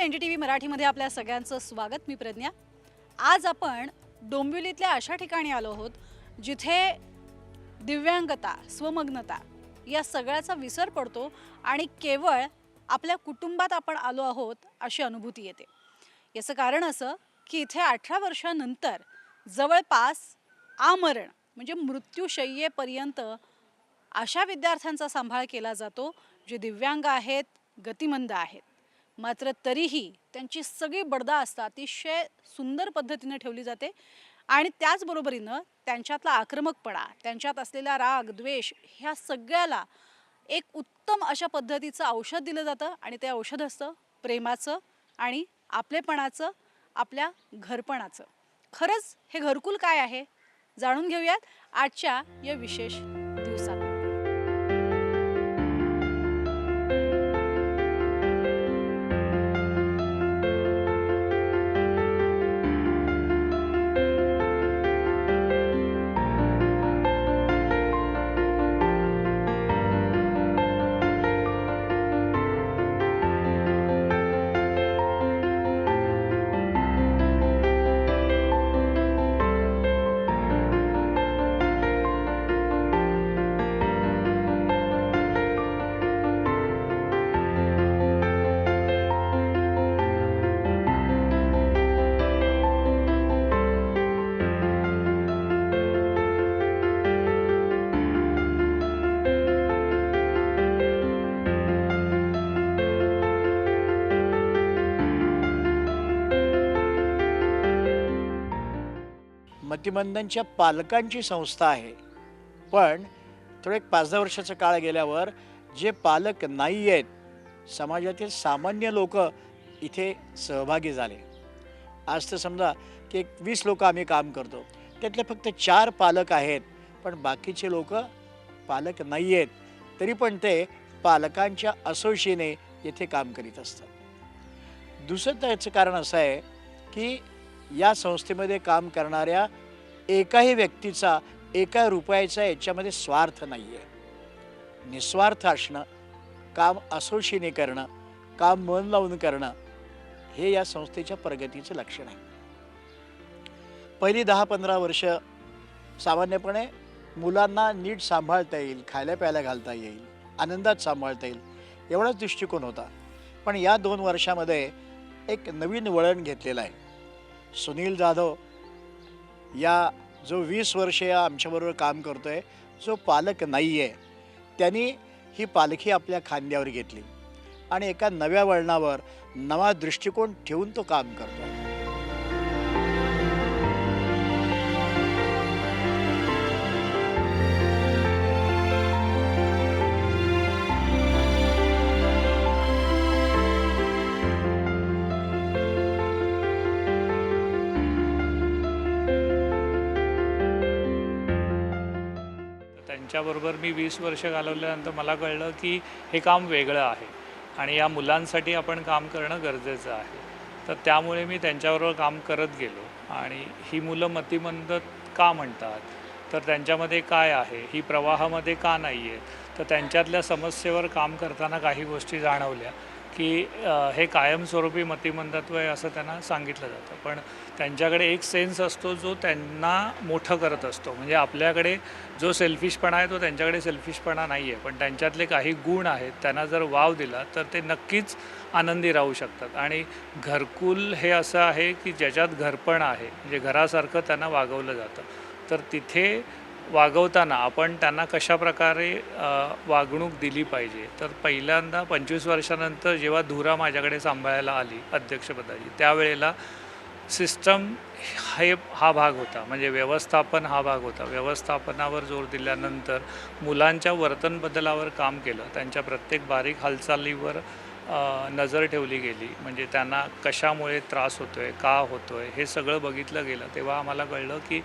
N D T V मराठीमध्ये आपल्या सगळ्यांचं स्वागत मी प्रज्ञा. आज आपण डोंबिवलीतल्या अशा ठिकाणी आलो आहोत जिथे दिव्यांगता स्वमग्नता या सगळ्याचा विसर पडतो आणि केवळ आपल्या कुटुंबात आपण आलो आहोत अशी अनुभूती येते. याचं कारण असं की इथे अठरा वर्षानंतर जवळपास आमरण म्हणजे मृत्यूशय्येपर्यंत अशा विद्यार्थ्यांचा सांभाळ केला जातो जे दिव्यांग आहेत गतिमंद आहेत. मात्र तरीही त्यांची सगळी बडदा असतात अतिशय सुंदर पद्धतीने ठेवली जाते. आणि त्याचबरोबरीनं त्यांच्यातला आक्रमकपणा त्यांच्यात असलेला राग द्वेष ह्या सगळ्याला एक उत्तम अशा पद्धतीचं औषध दिलं जातं आणि ते औषध असतं प्रेमाचं आणि आपलेपणाचं आपल्या घरपणाचं. खरंच हे घरकुल काय आहे? जाणून घेऊयात आजच्या या विशेष दिवसात. मतिमंदनच्या पालकांची संस्था आहे. पण थोडं एक पाच दहा वर्षाचा काळ गेल्यावर जे पालक नाही आहेत समाजातील सामान्य लोक इथे सहभागी झाले. आज तर समजा की एक वीस लोक आम्ही काम करतो. त्यातले फक्त चार पालक आहेत पण बाकीचे लोक पालक नाही आहेत. तरी पण ते पालकांच्या असोशीने येथे काम करीत असतात. दुसरं त्याचं कारण असं आहे की या संस्थेमध्ये काम करणाऱ्या एकाही व्यक्तीचा एका रुपयाचा याच्यामध्ये स्वार्थ नाही आहे निस्वार्थ असणं काम असोशीने करणं काम मन लावून करणं हे या संस्थेच्या प्रगतीचं लक्षण आहे. पहिली दहा पंधरा वर्ष सामान्यपणे मुलांना नीट सांभाळता येईल खायला प्यायला घालता येईल आनंदात सांभाळता येईल एवढाच दृष्टिकोन होता. पण या दोन वर्षामध्ये एक नवीन वळण घेतलेलं आहे. सुनील जाधव या जो वीस वर्ष या आमच्याबरोबर काम करतोय जो पालक नाही आहे त्यांनी ही पालखी आपल्या खांद्यावर घेतली आणि एका नव्या वळणावर नवा दृष्टिकोन ठेवून तो काम करतो त्यांच्याबरोबर मी वीस वर्ष घालवल्यानंतर मला कळलं की हे काम वेगळं आहे. आणि या मुलांसाठी आपण काम करणं गरजेचं आहे. तर त्यामुळे मी त्यांच्याबरोबर काम करत गेलो. आणि ही मुलं मतिमंद का म्हणतात? तर त्यांच्यामध्ये काय आहे? ही प्रवाहामध्ये का नाही आहे तर त्यांच्यातल्या समस्येवर काम करताना काही गोष्टी जाणवल्या. की हे कायमस्वरूपी मतिमंदत्व आहे असं त्यांना सांगितलं जातं. पण त्यांच्याकडे एक सेन्स असतो जो त्यांना मोठं करत असतो. म्हणजे आपल्याकडे जो सेल्फिशपणा आहे तो त्यांच्याकडे सेल्फिशपणा नाही आहे पण त्यांच्यातले काही गुण आहेत त्यांना जर वाव दिला तर ते नक्कीच आनंदी राहू शकतात. आणि घरकुल हे असं आहे की ज्याच्यात घरपण आहे म्हणजे घरासारखं त्यांना वागवलं जातं. तर तिथे वागवताना आपण त्यांना कशा प्रकारे वागणूक दिली पाहिजे? तर पहिल्यांदा पंचवीस वर्षानंतर जेव्हा धुरा माझ्याकडे सांभाळायला आली अध्यक्षपदाची त्यावेळेला सिस्टम हे हा भाग होता. म्हणजे व्यवस्थापन हा भाग होता. व्यवस्थापनावर जोर दिल्यानंतर मुलांच्या वर्तन बदलावर काम केलं. त्यांच्या प्रत्येक बारीक हालचालीवर नजर ठेवली गेली. म्हणजे त्यांना कशामुळे त्रास होतो आहे का होतो आहे हे सगळं बघितलं गेलं तेव्हा आम्हाला कळलं की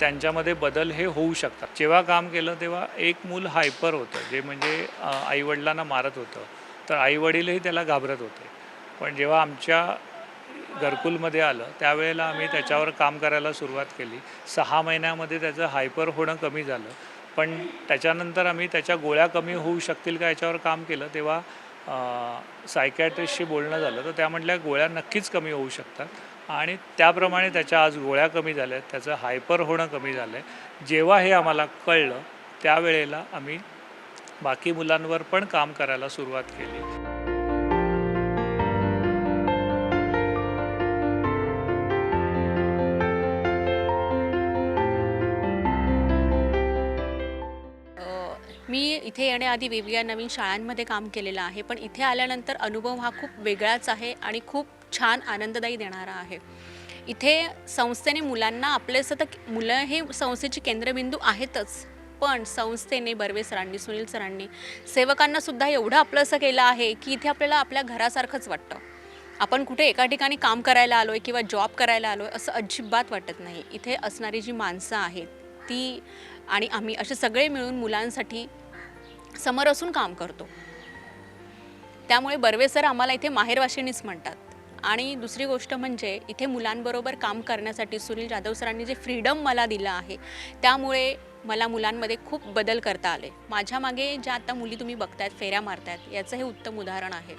त्यांच्यामध्ये बदल हे होऊ शकतात. जेव्हा काम केलं तेव्हा एक मूल हायपर होतं जे म्हणजे आईवडिलांना मारत होतं. तर आईवडीलही त्याला घाबरत होते. पण जेव्हा आमच्या घरकुलमध्ये आलं त्यावेळेला आम्ही त्याच्यावर काम करायला सुरुवात केली. सहा महिन्यामध्ये त्याचं हायपर होणं कमी झालं. पण त्याच्यानंतर आम्ही त्याच्या गोळ्या कमी होऊ शकतील का याच्यावर काम केलं तेव्हा सायकॅट्रिस्टशी बोलणं झालं तर त्या म्हटल्या गोळ्या नक्कीच कमी होऊ शकतात. आणि त्याप्रमाणे त्याच्या आज गोळ्या कमी झाल्या आहेत त्याचं हायपर होणं कमी झालं आहे जेव्हा हे आम्हाला कळलं त्यावेळेला आम्ही बाकी मुलांवर पण काम करायला सुरुवात केली. मी इथे येण्याआधी वेगवेगळ्या नवीन शाळांमध्ये काम केलेलं आहे पण इथे आल्यानंतर अनुभव हा खूप वेगळाच आहे आणि खूप छान आनंददायी देणारा आहे. इथे संस्थेने मुलांना आपलेसं तर मुलं हे संस्थेची केंद्रबिंदू आहेतच पण संस्थेने बर्वे सरांनी सुनील सरांनी सेवकांना सुद्धा एवढं आपलंसं केलं आहे की इथे आपल्याला आपल्या घरासारखंच वाटतं. आपण कुठे एका ठिकाणी काम करायला आलो आहे किंवा जॉब करायला आलो आहे असं अजिबात वाटत नाही. इथे असणारी जी माणसं आहेत ती आणि आम्ही असे सगळे मिळून मुलांसाठी समोर असून काम करतो. त्यामुळे बर्वे सर आम्हाला इथे माहेरवाशिणीच म्हणतात. आणि दुसरी गोष्ट म्हणजे इथे मुलांबरोबर काम करण्यासाठी सुनील जाधव सरांनी जे फ्रीडम मला दिलं आहे त्यामुळे मला मुलांमध्ये खूप बदल करता आले. माझ्या मागे ज्या आता मुली तुम्ही बघतायत फेऱ्या मारतायत याचं हे उत्तम उदाहरण आहे.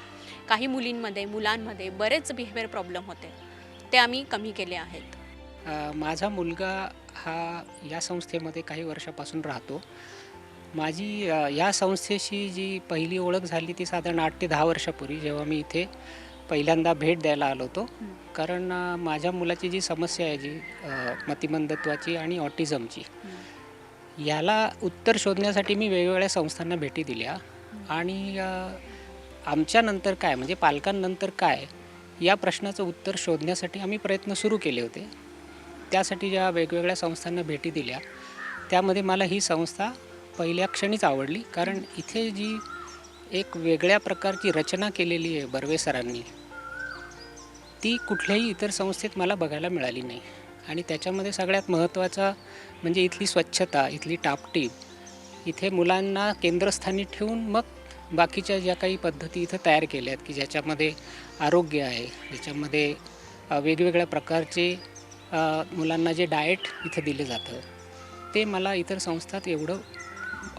काही मुलींमध्ये मुलांमध्ये बरेच बिहेवियर प्रॉब्लेम होते. ते आम्ही कमी केले आहेत. माझा मुलगा हा या संस्थेमध्ये काही वर्षापासून राहतो. माझी या संस्थेशी जी पहिली ओळख झाली ती साधारण आठ ते दहा वर्षापूर्वी जेव्हा मी इथे पहिल्यांदा भेट द्यायला आलो होतो. कारण माझ्या मुलाची जी समस्या आहे जी मतिमंदत्वाची आणि ऑटिझमची याला उत्तर शोधण्यासाठी मी वेगवेगळ्या संस्थांना भेटी दिल्या. आणि आमच्यानंतर काय म्हणजे पालकांनंतर काय या प्रश्नाचं उत्तर शोधण्यासाठी आम्ही प्रयत्न सुरू केले होते. त्यासाठी ज्या वेगवेगळ्या संस्थांना भेटी दिल्या त्यामध्ये मला ही संस्था पहिल्या क्षणीच आवडली. कारण इथे जी एक वेगळ्या प्रकारची रचना केलेली आहे बर्वे सरांनी ती कुठल्याही इतर संस्थेत मला बघायला मिळाली नाही. आणि त्याच्यामध्ये सगळ्यात महत्त्वाचा म्हणजे इथली स्वच्छता इथली टापटीप इथे मुलांना केंद्रस्थानी ठेवून मग बाकीच्या ज्या काही पद्धती इथं तयार केल्या आहेत की ज्याच्यामध्ये आरोग्य आहे ज्याच्यामध्ये वेगवेगळ्या प्रकारचे मुलांना जे डाएट इथं दिलं जातं ते मला इतर संस्थात एवढं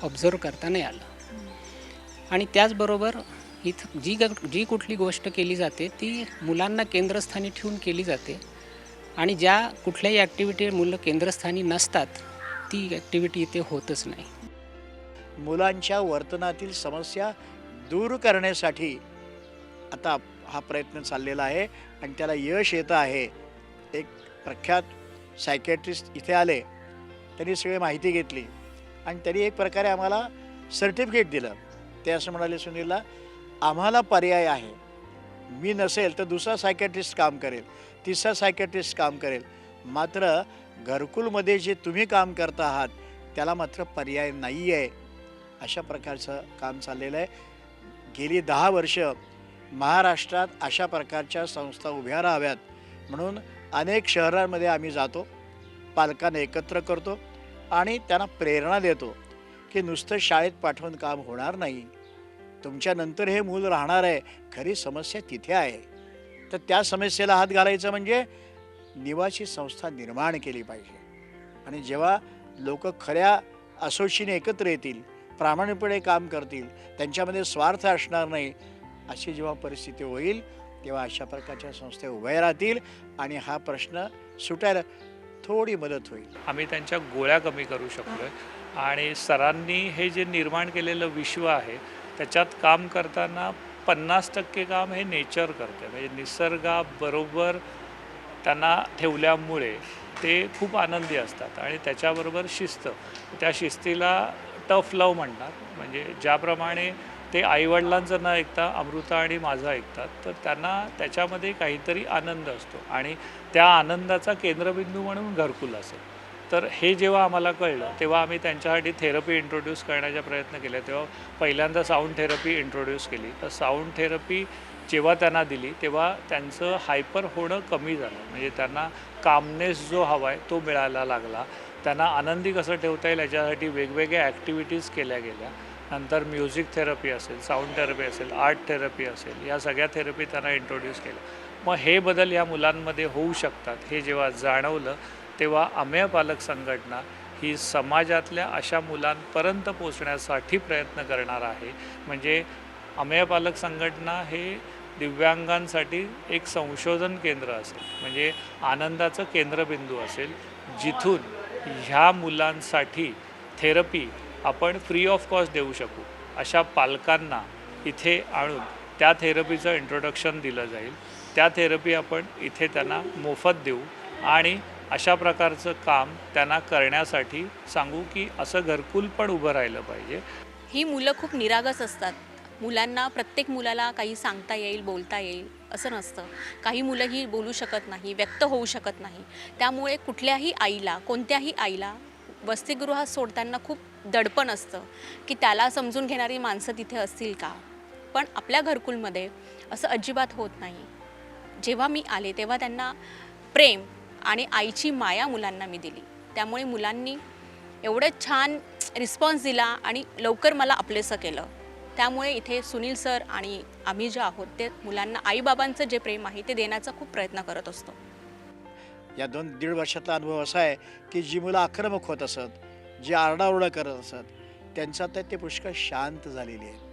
ऑब्झर्व करता नाही आलं. आणि त्याचबरोबर इथं जी ग जी कुठली गोष्ट केली जाते ती मुलांना केंद्रस्थानी ठेवून केली जाते. आणि ज्या कुठल्याही ॲक्टिव्हिटी मुलं केंद्रस्थानी नसतात ती ॲक्टिव्हिटी इथे होतच नाही. मुलांच्या वर्तनातील समस्या दूर करण्यासाठी आता हा प्रयत्न चाललेला आहे आणि त्याला यश येतं आहे. एक प्रख्यात सायकॅट्रिस्ट इथे आले. त्यांनी सगळी माहिती घेतली. आणि त्यांनी एक प्रकारे आम्हाला सर्टिफिकेट दिलं. ते असं म्हणाले सुनीलला आम्हाला पर्याय आहे. मी नसेल तर दुसरा सायकॅट्रिस्ट काम करेल. तिसरा सायकॅट्रिस्ट काम करेल. मात्र घरकुलमध्ये जे तुम्ही काम करता आहात त्याला मात्र पर्याय नाही आहे अशा प्रकारचं काम चाललेलं आहे. गेली दहा वर्ष महाराष्ट्रात अशा प्रकारच्या संस्था उभ्या राहाव्यात. म्हणून अनेक शहरांमध्ये आम्ही जातो पालकांना एकत्र करतो आणि त्यांना प्रेरणा देतो की नुसतं शाळेत पाठवून काम होणार नाही. तुमच्यानंतर हे मूल राहणार आहे खरी समस्या तिथे आहे. तर त्या समस्येला हात घालायचं म्हणजे निवासी संस्था निर्माण केली पाहिजे. आणि जेव्हा लोक खऱ्या असोशीने एकत्र येतील प्रामाणिकपणे काम करतील त्यांच्यामध्ये स्वार्थ असणार नाही अशी जेव्हा परिस्थिती होईल तेव्हा अशा प्रकारच्या संस्था उभ्या राहतील आणि हा प्रश्न सुटायला थोडी मदत होईल. आम्ही त्यांच्या गोळ्या कमी करू शकलो आहे आणि सरांनी हे जे निर्माण केलेलं विश्व आहे त्याच्यात काम करताना पन्नास टक्के काम हे नेचर करते. म्हणजे निसर्गाबरोबर त्यांना ठेवल्यामुळे ते खूप आनंदी असतात आणि त्याच्याबरोबर शिस्त. त्या शिस्तीला टफ लव म्हणणार म्हणजे ज्याप्रमाणे ते आईवडिलांचं न ऐकता अमृता आणि माझं ऐकतात. तर त्यांना त्याच्यामध्ये काहीतरी आनंद असतो आणि त्या आनंदाचा केंद्रबिंदू म्हणून घरकुल असेल. तर हे जेव्हा आम्हाला कळलं तेव्हा आम्ही त्यांच्यासाठी थेरपी इंट्रोड्यूस करण्याचा प्रयत्न केला. तेव्हा पहिल्यांदा साऊंड थेरपी इंट्रोड्यूस केली. तर साऊंड थेरपी जेव्हा त्यांना दिली तेव्हा त्यांचं हायपर होणं कमी झालं. म्हणजे त्यांना कामनेस जो हवा आहे तो मिळायला लागला. त्यांना आनंदी कसं ठेवता येईल याच्यासाठी वेगवेगळ्या ॲक्टिव्हिटीज केल्या गेल्या. नंतर म्युझिक थेरपी असेल साऊंड थेरपी असेल आर्ट थेरपी असेल या सगळ्या थेरपी त्यांना इंट्रोड्यूस केल्या. मग हे बदल या मुलांमध्ये होऊ शकतात. हे जेव्हा जाणवलं तेव्हा अमेय पालक संघटना ही समाजातल्या अशा मुलांपर्यंत पोचण्यासाठी प्रयत्न करणार आहे. म्हणजे अमेय पालक संघटना हे दिव्यांगांसाठी एक संशोधन केंद्र असेल. म्हणजे आनंदाचं केंद्रबिंदू असेल. जिथून ह्या मुलांसाठी थेरपी आपण फ्री ऑफ कॉस्ट देऊ शकू. अशा पालकांना इथे आणून त्या थेरपीचं इंट्रोडक्शन दिलं जाईल. त्या थेरपी आपण इथे त्यांना मोफत देऊ आणि अशा प्रकारचं काम त्यांना करण्यासाठी सांगू की असं घरकुल पण उभं राहिलं पाहिजे. ही मुलं खूप निरागस असतात. मुलांना प्रत्येक मुलाला काही सांगता येईल बोलता येईल असं नसतं. काही मुलं ही बोलू शकत नाही व्यक्त होऊ शकत नाही. त्यामुळे कुठल्याही आईला कोणत्याही आईला वसतिगृहात सोडताना खूप दडपण असतं की त्याला समजून घेणारी माणसं तिथे असतील का? पण आपल्या घरकुलमध्ये असं अजिबात होत नाही. जेव्हा मी आले तेव्हा त्यांना प्रेम आणि आईची माया मुलांना मी दिली. त्यामुळे मुलांनी एवढं छान रिस्पॉन्स दिला आणि लवकर मला आपलेसं केलं. त्यामुळे इथे सुनील सर आणि आम्ही जे आहोत ते मुलांना आईबाबांचं जे प्रेम आहे ते देण्याचा खूप प्रयत्न करत असतो. या दोन दीड वर्षातला अनुभव असा आहे की जी मुलं आक्रमक होत असत जी आरडाओरडा करत असत त्यांचा तर ते पुष्कळ शांत झालेली आहे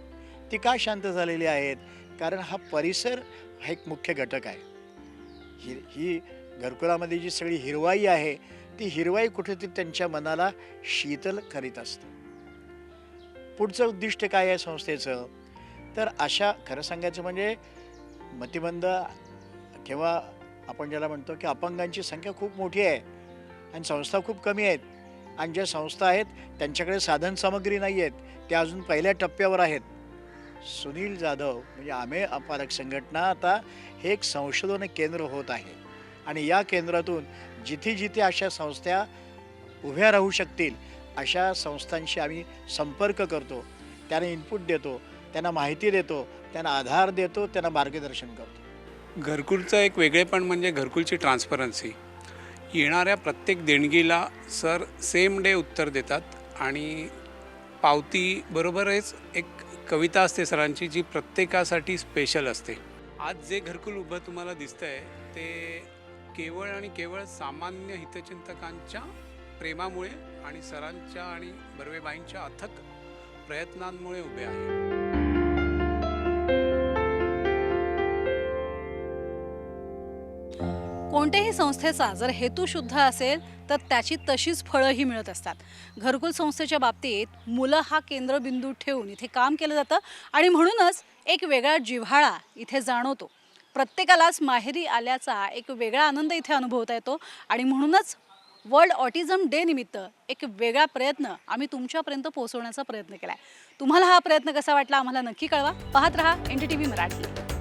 ती का शांत झालेली आहेत? कारण हा परिसर हा एक मुख्य घटक आहे. ही ही घरकुलामध्ये जी सगळी हिरवाई आहे ती हिरवाई कुठेतरी त्यांच्या मनाला शीतल करीत असतं. पुढचं उद्दिष्ट काय आहे संस्थेचं? तर अशा खरं सांगायचं म्हणजे मतिमंद किंवा आपण ज्याला म्हणतो की अपंगांची संख्या खूप मोठी आहे आणि संस्था खूप कमी आहेत. आणि ज्या संस्था आहेत त्यांच्याकडे साधन सामग्री नाही आहेत त्या अजून पहिल्या टप्प्यावर आहेत. सुनील जाधव म्हणजे आमे अपारक संघटना आता हे एक संशोधन केंद्र होत आहे. आणि या केंद्रातून जिथे जिथे अशा संस्था उभ्या राहू शकतील अशा संस्थांशी आम्ही संपर्क करतो. त्यांना इनपुट देतो त्यांना माहिती देतो त्यांना आधार देतो त्यांना मार्गदर्शन करतो. घरकुलचं एक वेगळेपण म्हणजे घरकुलची ट्रान्सपरन्सी येणाऱ्या प्रत्येक देणगीला सर सेम डे उत्तर देतात आणि पावती बरोबरच एक कविता असते सरांची जी प्रत्येकासाठी स्पेशल असते. आज जे घरकुल उभं तुम्हाला दिसतं आहे ते केवळ आणि केवळ सामान्य हितचिंतकांच्या प्रेमामुळे आणि सरांच्या आणि बर्वेबाईंच्या अथक प्रयत्नांमुळे उभे आहे. कोणत्याही संस्थेचा जर हेतू शुद्ध असेल तर त्याची तशीच फळंही मिळत असतात. घरकुल संस्थेच्या बाबतीत मुलं हा केंद्रबिंदू ठेवून इथे काम केलं जातं आणि म्हणूनच एक वेगळा जिव्हाळा इथे जाणवतो. प्रत्येकालाच माहेरी आल्याचा एक वेगळा आनंद इथे अनुभवता येतो आणि म्हणूनच वर्ल्ड ऑटिझम डे निमित्त एक वेगळा प्रयत्न आम्ही तुमच्यापर्यंत पोहोचवण्याचा प्रयत्न केला आहे तुम्हाला हा प्रयत्न कसा वाटला आम्हाला नक्की कळवा. पाहत रहा N D T V Marathi.